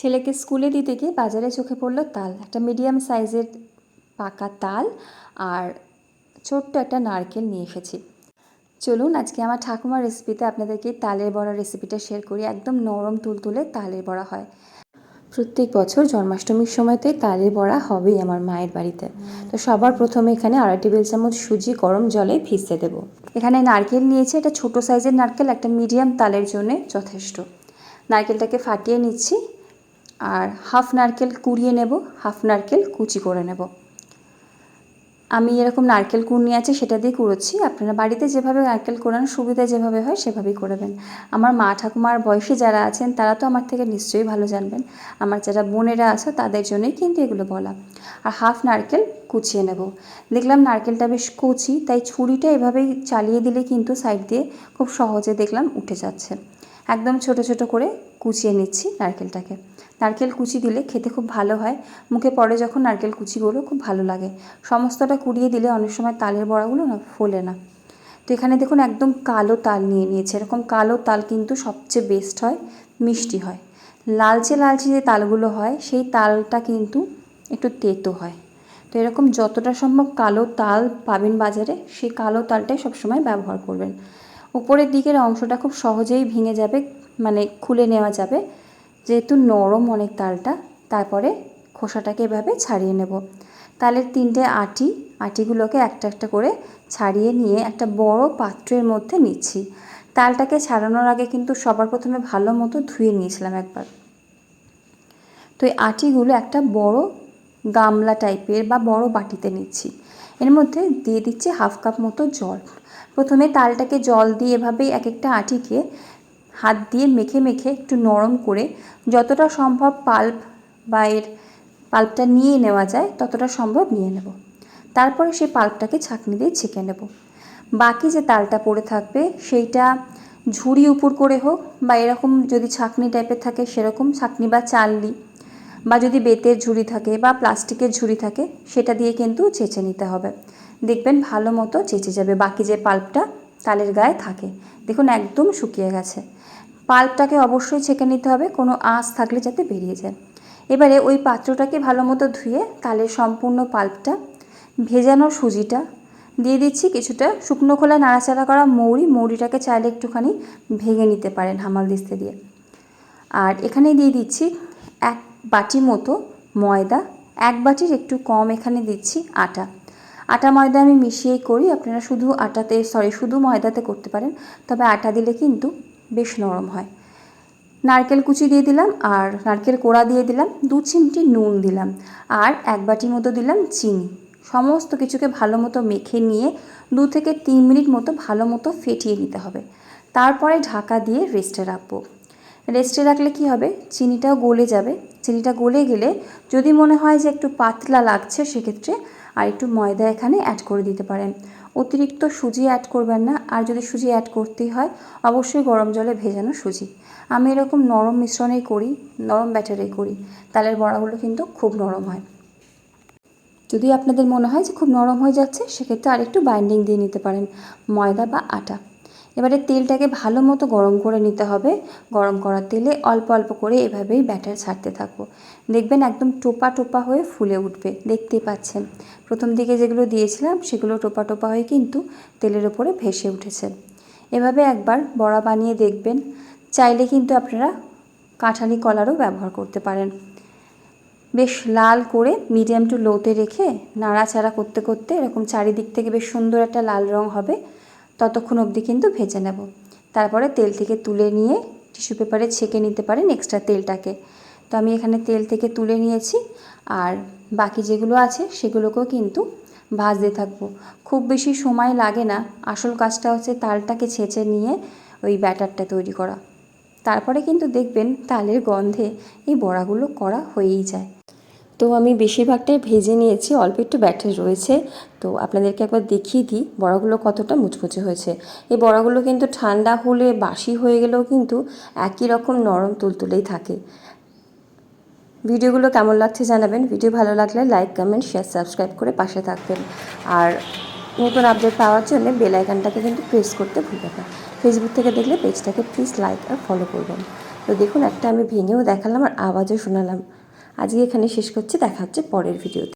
ছেলেকে স্কুলে দিতে গিয়ে বাজারে চোখে পড়ল তাল। একটা মিডিয়াম সাইজের পাকা তাল আর ছোট্ট একটা নারকেল নিয়ে এসেছি। চলুন আজকে আমার ঠাকুমার রেসিপিতে আপনাদেরকে তালের বড়া রেসিপিটা শেয়ার করি। একদম নরম তুলতুলে তালের বড়া হয়। প্রত্যেক বছর জন্মাষ্টমীর সময়তে তালের বড়া হবেই আমার মায়ের বাড়িতে। তো সবার প্রথমে এখানে আড়াই টেবিল চামচ সুজি গরম জলে ভিজতে দেব। এখানে নারকেল নিয়েছি একটা ছোট সাইজের নারকেল, একটা মিডিয়াম তালের জন্য যথেষ্ট। নারকেলটাকে ফাটিয়ে নিচ্ছি। আর হাফ নারকেল কুড়িয়ে নেব, হাফ নারকেল কুচি করে নেব। আমি এরকম নারকেল কুড়নি আছে সেটা দিয়ে কুড়োচ্ছি। আপনারা বাড়িতে যেভাবে নারকেল কোড়ান, সুবিধা যেভাবে হয় সেভাবেই করবেন আমার মা ঠাকুমার বয়সী যারা আছেন, তারা তো আমার থেকে নিশ্চয়ই ভালো জানবেন। আমার যারা বোনেরা আছে, তাদের জন্যই কিন্তু এগুলো বলা। আর হাফ নারকেল কুচিয়ে নেব। দেখলাম নারকেলটা বেশ কুচি, তাই ছুরিটা এভাবেই চালিয়ে দিলে কিন্তু সাইড দিয়ে খুব সহজে দেখলাম উঠে যাচ্ছে। একদম ছোট ছোট করে কুচিয়ে নিচ্ছি নারকেলটাকে। নারকেল কুচি দিলে খেতে খুব ভালো হয়। মুখে পড়ে যখন নারকেল কুচিগুলো খুব ভালো লাগে। সমস্তটা কুড়িয়ে দিলে অনেক সময় তালের বড়াগুলো না ফোলে না। তো এখানে দেখুন একদম কালো তাল নিয়ে নিয়েছে। এরকম কালো তাল কিন্তু সবচেয়ে বেস্ট হয়, মিষ্টি হয়। লালচে লালচে যে তালগুলো হয়, সেই তালটা কিন্তু একটু তেতো হয়। তো এরকম যতটা সম্ভব কালো তাল পাবেন বাজারে, সেই কালো তালটাই সবসময় ব্যবহার করবেন। উপরের দিকের অংশটা খুব সহজেই ভেঙে যাবে মানে খুলে নেওয়া যাবে। যেহেতু নরম অনেক তালটা, তারপরে খোসাটাকে এভাবে ছাড়িয়ে নেব। তালের তিনটে আটি, আটিগুলোকে একটা একটা করে ছাড়িয়ে নিয়ে একটা বড় পাত্রের মধ্যে নিচ্ছি। তালটাকে ছাড়ানোর আগে কিন্তু সবার প্রথমে ভালো মতো ধুয়ে নিয়েছিলাম একবার। তো এই আটিগুলো একটা বড় গামলা টাইপের বা বড় বাটিতে নিচ্ছি। এর মধ্যে দিয়ে দিচ্ছি হাফ কাপ মতো জল। প্রথমে তালটাকে জল দিয়ে এভাবেই এক একটা আটিকে হাত দিয়ে মেখে মেখে একটু নরম করে যতটা সম্ভব পাল্প বা এর পাল্পটা নিয়ে নেওয়া যায় ততটা সম্ভব নিয়ে নেব। তারপরে সেই পাল্পটাকে ছাঁকনি দিয়ে ছেঁকে নেব। বাকি যে তালটা পড়ে থাকবে সেইটা ঝুড়ি উপর করে হোক বা এরকম যদি ছাঁকনি টাইপের থাকে সেরকম ছাঁকনি বা চালনি বা যদি বেতের ঝুড়ি থাকে বা প্লাস্টিকের ঝুড়ি থাকে, সেটা দিয়ে কিন্তু চেঁচে নিতে হবে। দেখবেন ভালো মতো চেঁচে যাবে। বাকি যে পাল্পটা, তালের গায়ে থাকে। দেখুন, একদম শুকিয়ে গেছে। পাল্পটাকে অবশ্যই ছেঁকে নিতে হবে। কোনো আঁশ থাকলে যাতে বেরিয়ে যায়। এবারে ওই পাত্রটাকে ভালো মতো ধুয়ে তালের সম্পূর্ণ পাল্পটা, ভেজানো সুজিটা দিয়ে দিচ্ছি কিছুটা শুকনো খোলা নাড়াচাড়া করা মৌরি। মৌরিটাকে চাইলে একটুখানি ভেঙে নিতে পারেন হামাল দিস্তে দিয়ে। আর এখানে দিয়ে দিচ্ছি এক বাটি মতো ময়দা, এক বাটির একটু কম এখানে দিচ্ছি আটা। আটা ময়দা আমি মিশিয়েই করি, আপনারা শুধু আটাতে সরি শুধু ময়দাতে করতে পারেন, তবে আটা দিলে কিন্তু বেশ নরম হয়। নারকেল কুচি দিয়ে দিলাম, আর নারকেল কোড়া দিয়ে দিলাম, দু চিমটি নুন দিলাম, আর এক বাটি মতো দিলাম চিনি। সমস্ত কিছুকে ভালো মতো মেখে নিয়ে দু থেকে তিন মিনিট মতো ভালো মতো ফেটিয়ে নিতে হবে। তারপরে ঢাকা দিয়ে রেস্টে রাখব। রেস্টে রাখলে কি হবে? চিনিটাও গলে যাবে। চিনিটা গলে গেলে যদি মনে হয় যে একটু পাতলা লাগছে, সেক্ষেত্রে আর একটু ময়দা এখানে অ্যাড করে দিতে পারেন। অতিরিক্ত সুজি অ্যাড করবেন না। আর যদি সুজি অ্যাড করতেই হয়, অবশ্যই গরম জলে ভেজানো সুজি। আমি এরকম নরম মিশ্রণেই করি, নরম ব্যাটারেই করি। তালের বড়াগুলো কিন্তু খুব নরম হয়। যদি আপনাদের মনে হয় যে খুব নরম হয়ে যাচ্ছে, সেক্ষেত্রে আরেকটু বাইন্ডিং দিয়ে নিতে পারেন। ময়দা বা আটা। এবারে তেলটাকে ভালো মতো গরম করে নিতে হবে। গরম করার তেলে অল্প অল্প করে এভাবেই ব্যাটার ছাড়তে থাকব। দেখবেন একদম টোপা টোপা হয়ে ফুলে উঠবে, দেখতেই পাচ্ছেন। প্রথম দিকে যেগুলো দিয়েছিলাম সেগুলো টোপা টোপা হয়ে কিন্তু তেলের ওপরে ভেসে উঠেছে। এভাবে একবার বড়া বানিয়ে দেখবেন। চাইলে কিন্তু আপনারা কাঁঠালি কলারও ব্যবহার করতে পারেন। বেশ লাল করে মিডিয়াম টু লোতে রেখে নাড়াচাড়া করতে করতে এরকম চারিদিক থেকে বেশ সুন্দর একটা লাল রং হবে। ততক্ষণ অবধি কিন্তু ভেজে নেব। তারপরে তেল থেকে তুলে নিয়ে টিস্যু পেপারে ছেঁকে নিতে পারেন এক্সট্রা তেলটাকে। তো আমি এখানে তেল থেকে তুলে নিয়েছি আর বাকি যেগুলো আছে সেগুলোকেও কিন্তু ভাজতে থাকব। খুব বেশি সময় লাগে না, আসল কাজটা হচ্ছে তালটাকে ছেঁচে নিয়ে ওই ব্যাটারটা তৈরি করা। তারপরে কিন্তু দেখবেন তালের গন্ধে এই বড়াগুলো করা হয়েই যায়। তো আমি বেশিরভাগটাই ভেজে নিয়েছি, অল্প একটু ব্যাটার রয়েছে। তো আপনাদেরকে একবার দেখিয়ে দিই, বড়াগুলো কতটা মুচমুচে হয়েছে। এই বড়াগুলো কিন্তু ঠান্ডা হলে বাসি হয়ে গেলেও কিন্তু একই রকম নরম তুলতুলেই থাকে। ভিডিওগুলো কেমন লাগছে জানাবেন। ভিডিও ভালো লাগলে লাইক, কমেন্ট, শেয়ার, সাবস্ক্রাইব করে পাশে থাকবেন। আর নতুন আপডেট পাওয়ার জন্য বেল আইকনটাকে কিন্তু প্রেস করতে ভুলবেন না। ফেসবুক থেকে দেখলে পেজটাকে প্লিজ লাইক আর ফলো করবেন। তো দেখুন, একটা আমি ভেঙেও দেখালাম আর আওয়াজও শোনালাম। আজকে এখানে শেষ করছি দেখা হচ্ছে পরের ভিডিওতে।